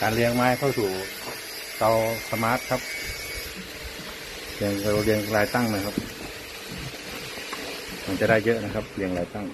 การเลี้ยงไม้เข้าสู่เตาสมาร์ทครับเรียงเราเรียงรายตั้งนะครับ มันจะได้เยอะนะครับ เรียงรายตั้ง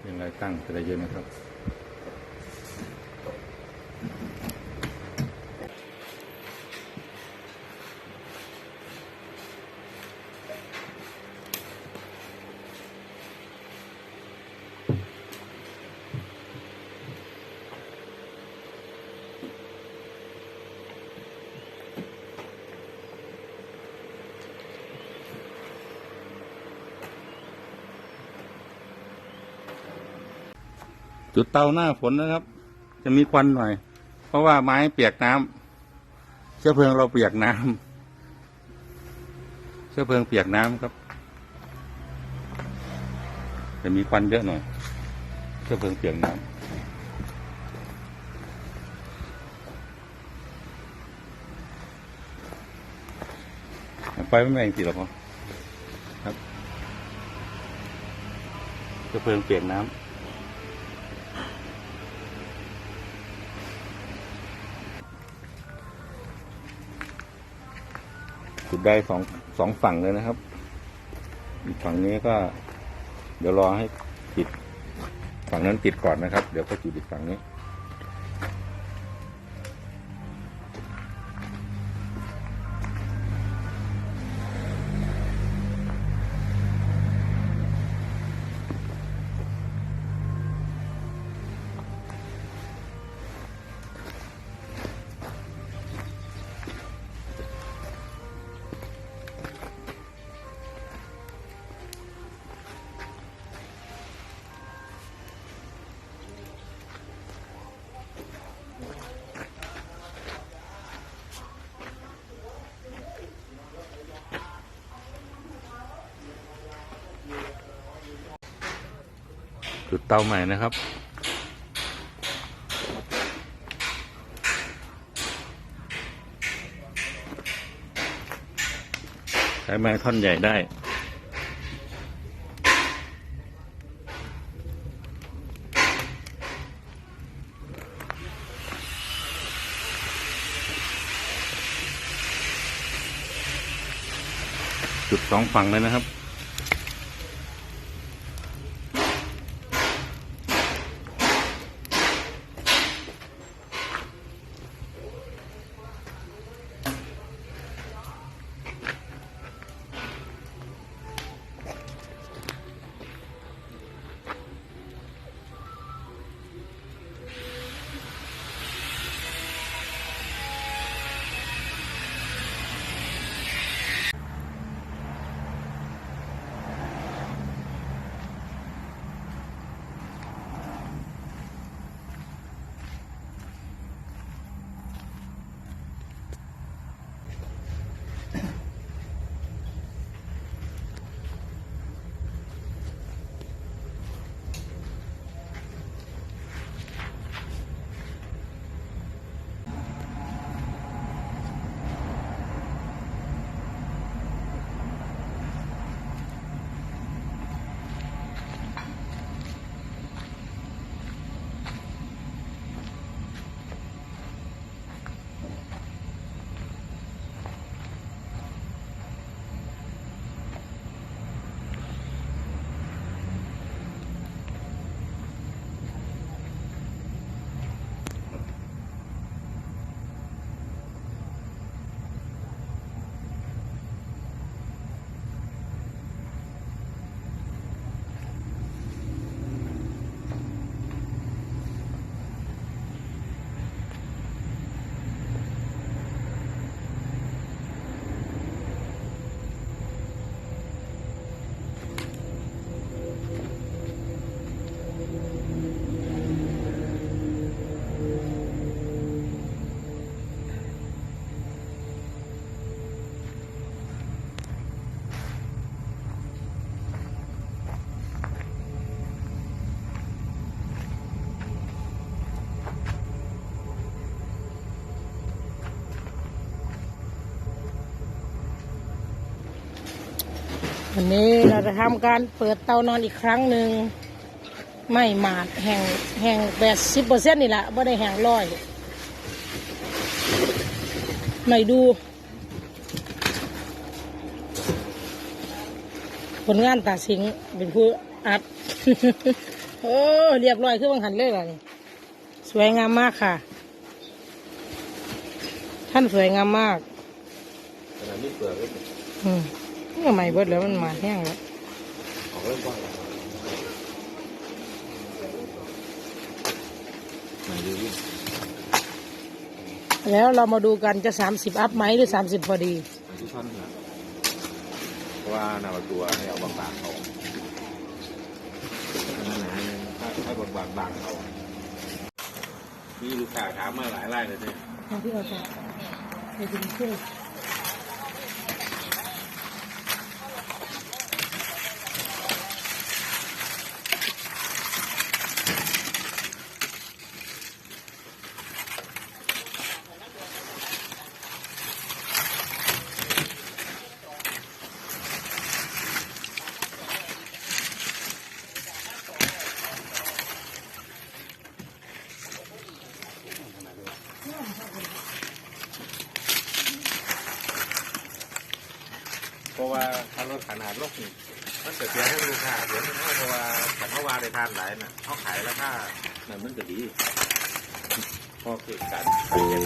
เรียงรายตั้งจะได้เยอะนะครับ จุดเตาหน้าฝนนะครับ จะมีควันหน่อย เพราะว่าไม้เปียกน้ำเชื้อเพลิงเราเปียกน้ำเชื้อเพลิงเปียกน้ำครับ จะมีควันเยอะหน่อย เชื้อเพลิงเปียกน้ำไฟไม่แรงสิหรอกครับเชื้อเพลิงเปียกน้ำ ได้สองสองฝั่งเลยนะครับ อีกฝั่งนี้ก็ เดี๋ยวรอให้ติด ฝั่งนั้นติดก่อนนะครับ เดี๋ยวก็จุดอีกฝั่งนี้ จุดเตาใหม่นะครับ ใช้ไม้ท่อนใหญ่ได้จุดสองฝั่งเลยนะครับ วันนี้เราจะทำการเปิดเตานอนอีกครั้งหนึ่งไม่หมาดแห่งแห่งแปดสิบเปอร์เซ็นต์นี่แหละไม่ได้แห่งร้อยไม่ดูผลงานตาสิงเป็นผู้อัด โอ้เรียบร้อยคือบางหันเลยล่ะนี่สวยงามมากค่ะ ท่านสวยงามมากขนาดนี้เปลือกเล ยอืมนี่ก็ไม่เบิดแล้วมันมาแห้งแล้วแล้วเรามาดูกันจะสามสิบอัพไหมหรือสามสิบพอดีที่ท่อนนะเพราะว่าหน้าประตูให้เอาบางๆเอาอันนั้นไหนถ้าถ้าบางๆบางเอามีลูกค้าถามมาหลายรายเลยเนี่ยพี่เอาไปไปถึงช่วย เพราะว่าถ้ารถขนาดรถนี่มันจะเสียให้ลูกค้าเสียให้เขาเพราะว่าแต่เขาว่าได้ทานหลายน่ะเขาขายราคานั่นมันจะดีพอเกิดการขายเก็น